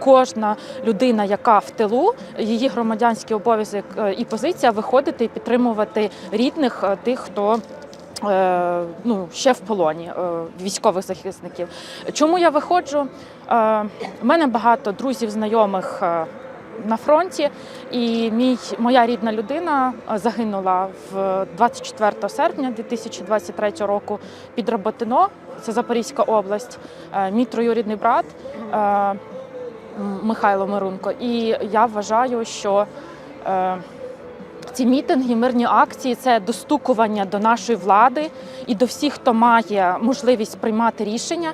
кожна людина, яка в тилу, її громадянський обов'язок е, і позиція виходити і підтримувати рідних е, тих, хто. е, Ну, ще в полоні військових захисників. Чому я виходжу? У мене багато друзів, знайомих на фронті, і мій моя рідна людина загинула в 24 серпня 2023 року під Роботино, це Запорізька область. Мій троюрідний брат Михайло Мирунко. І я вважаю, що е, ці мітинги, мирні акції це достукування до нашої влади і до всіх, хто має можливість приймати рішення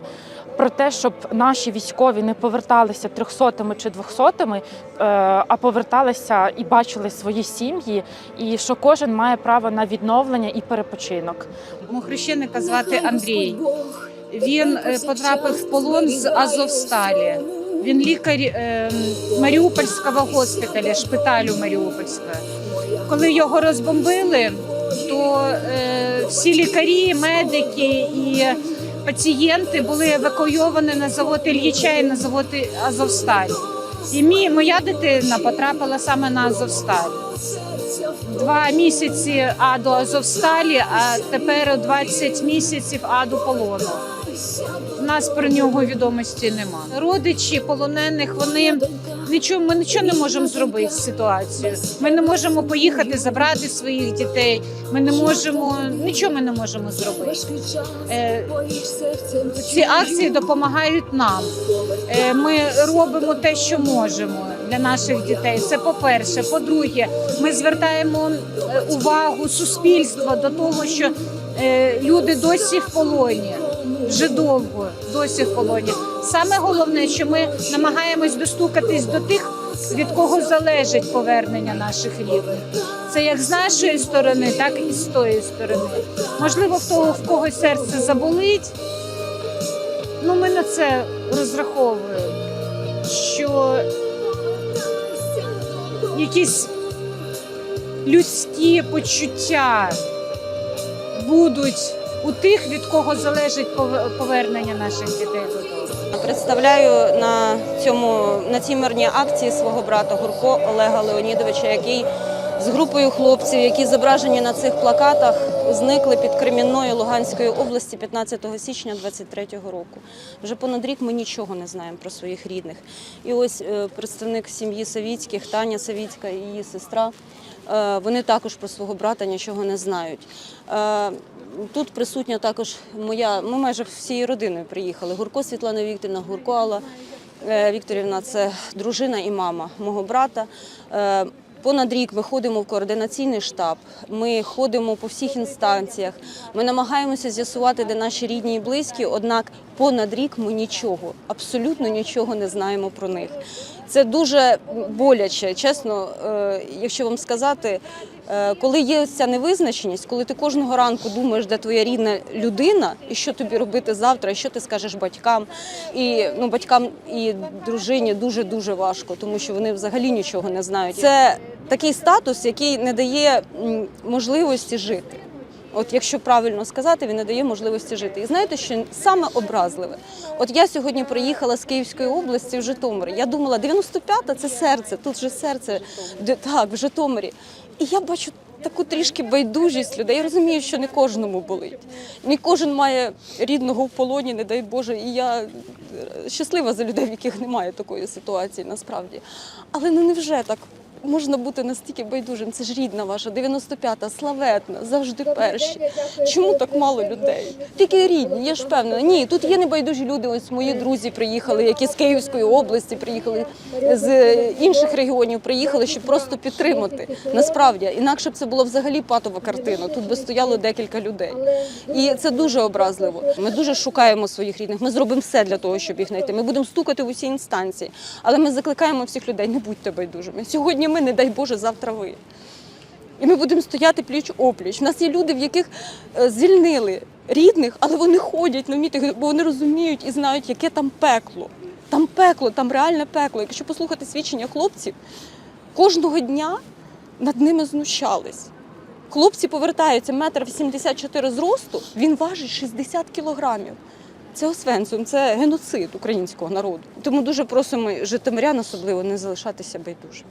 про те, щоб наші військові не поверталися трьохсотими чи двохсотими, е, а поверталися і бачили свої сім'ї, і що кожен має право на відновлення і перепочинок. Мого хрещеника звати Андрій. Він е, потрапив в полон з Азовсталі. Він лікар е, Маріупольського госпіталя, шпиталю Маріупольського. Коли його розбомбили, то е, всі лікарі, медики і пацієнти були евакуйовані на завод Ільїча і на завод Азовсталь. І мій, моя дитина потрапила саме на Азовсталь. Два місяці аду Азовсталі, а тепер 20 місяців аду полону. У нас про нього відомості нема. Родичі полонених вони нічого, ми нічого не можемо зробити з ситуацією. Ми не можемо поїхати забрати своїх дітей. Ми не можемо нічого ми не можемо зробити. Е, ці акції допомагають нам. Е, Ми робимо те, що можемо для наших дітей. Це по-перше. По-друге, ми звертаємо е, увагу суспільства до того, що е, люди досі в полоні. Вже довго досі в полоні. Саме головне, що ми намагаємось достукатись до тих, від кого залежить повернення наших рідних. Це як з нашої сторони, так і з тої сторони. Можливо, в того в когось серце заболить. Ну, ми на це розраховуємо, що якісь людські почуття будуть у тих, від кого залежить пове- повернення наших дітей додому. Представляю на цьому на цій мирній акції свого брата Гурко Олега Леонідовича, який з групою хлопців, які зображені на цих плакатах, зникли під Кремінною Луганської області 15 січня 23-го року. Вже понад рік ми нічого не знаємо про своїх рідних. І ось е, представник сім'ї Савіцьких, Таня Савіцька і її сестра. е, Вони також про свого брата нічого не знають. Е, Тут присутня також моя, ми майже всією родиною приїхали. Гурко Світлана Вікторівна, Гурко Алла Вікторівна це дружина і мама мого брата. Понад рік ми ходимо в координаційний штаб, ми ходимо по всіх інстанціях, ми намагаємося з'ясувати, де наші рідні і близькі, однак понад рік ми нічого, абсолютно нічого не знаємо про них. Це дуже боляче, чесно, е, якщо вам сказати, е, коли є ця невизначеність, коли ти кожного ранку думаєш, де твоя рідна людина, і що тобі робити завтра, і що ти скажеш батькам. І ну, батькам і дружині дуже дуже важко, тому що вони взагалі нічого не знають. Це такий статус, який не дає можливості жити. От якщо правильно сказати, він не дає можливості жити. І знаєте, що саме образливе? От я сьогодні приїхала з Київської області в Житомир. Я думала, 95-та це серце, тут же серце так, в Житомирі. І я бачу таку трішки байдужість людей. Я розумію, що не кожному болить. Не кожен має рідного в полоні, не дай Боже. І я е, щаслива за людей, в яких немає такої ситуації насправді. Але ну невже так? Можна бути настільки байдужим, це ж рідна ваша, 95-та, славетна, завжди перші. Чому так мало людей? Тільки рідні, я ж впевнена. Ні, тут є небайдужі люди. Ось мої друзі приїхали, які з Київської області приїхали, з інших регіонів приїхали, щоб просто підтримати. Насправді, інакше б це було взагалі патова картина. Тут би стояло декілька людей. І це дуже образливо. Ми дуже шукаємо своїх рідних. Ми зробимо все для того, щоб їх знайти. Ми будемо стукати в усі інстанції. Але ми закликаємо всіх людей, не будьте байдужими. Сьогодні ми, не дай Боже, завтра ви. І ми будемо стояти пліч опліч. У нас є люди, в яких е, звільнили рідних, але вони ходять на мітинги, бо вони розуміють і знають, яке там пекло. Там пекло, там реальне пекло. Якщо послухати свідчення хлопців, кожного дня над ними знущались. Хлопці повертаються метр 84 зросту, він важить 60 кілограмів. Це Освенцим, це геноцид українського народу. Тому дуже просимо житомирян особливо не залишатися байдужими.